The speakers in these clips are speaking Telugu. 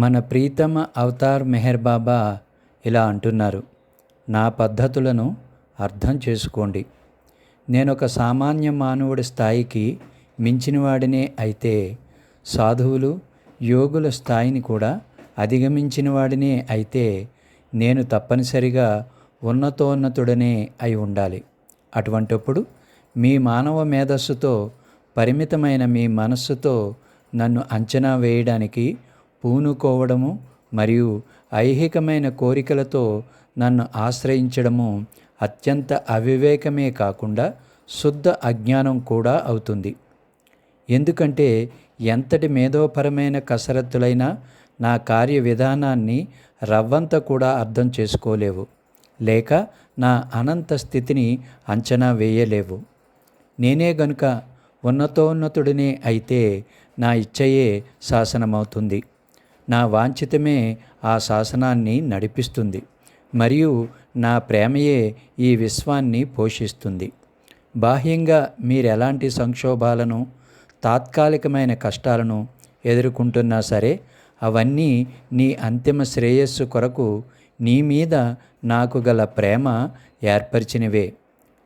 మన ప్రీతమ అవతార్ మెహర్ బాబా ఇలా అంటున్నారు నా పద్ధతులను అర్థం చేసుకోండి. నేను ఒక సామాన్య మానవుడి స్థాయికి మించినవాడినే అయితే సాధువులు యోగుల స్థాయిని కూడా అధిగమించిన వాడినే అయితే నేను తప్పనిసరిగా ఉన్నతోన్నతుడనే అయి ఉండాలి. అటువంటప్పుడు మీ మానవ మేధస్సుతో పరిమితమైన మీ మనస్సుతో నన్ను అంచనా వేయడానికి పూనుకోవడము మరియు ఐహికమైన కోరికలతో నన్ను ఆశ్రయించడము అత్యంత అవివేకమే కాకుండా శుద్ధ అజ్ఞానం కూడా అవుతుంది. ఎందుకంటే ఎంతటి మేధోపరమైన కసరత్తులైనా నా కార్య విధానాన్ని రవ్వంత కూడా అర్థం చేసుకోలేవు. లేక నా అనంత స్థితిని అంచనా వేయలేవు. నేనే గనుక ఉన్నతోన్నతుడినే అయితే నా ఇచ్చయే శాసనమవుతుంది. నా వాంఛితమే ఆ శాసనాన్ని నడిపిస్తుంది మరియు నా ప్రేమయే ఈ విశ్వాన్ని పోషిస్తుంది. బాహ్యంగా మీరెలాంటి సంక్షోభాలను తాత్కాలికమైన కష్టాలను ఎదుర్కొంటున్నా సరే అవన్నీ నీ అంతిమ శ్రేయస్సు కొరకు నీ మీద నాకు గల ప్రేమ ఏర్పరిచినవే.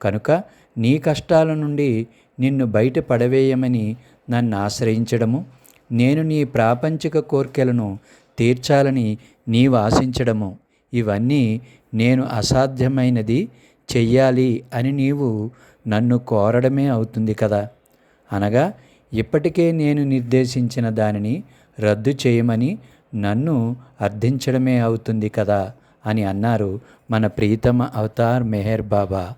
కనుక నీ కష్టాల నుండి నిన్ను బయట పడవేయమని నన్ను ఆశ్రయించడము నేను నీ ప్రాపంచిక కోర్కెలను తీర్చాలని నీవు ఆశించడము. ఇవన్నీ నేను అసాధ్యమైనది చెయ్యాలి అని నీవు నన్ను కోరడమే అవుతుంది కదా. అనగా ఇప్పటికే నేను నిర్దేశించిన దానిని రద్దు చేయమని నన్ను అర్థించడమే అవుతుంది కదా అని అన్నారు మన ప్రీతమ అవతార్ మెహర్ బాబా.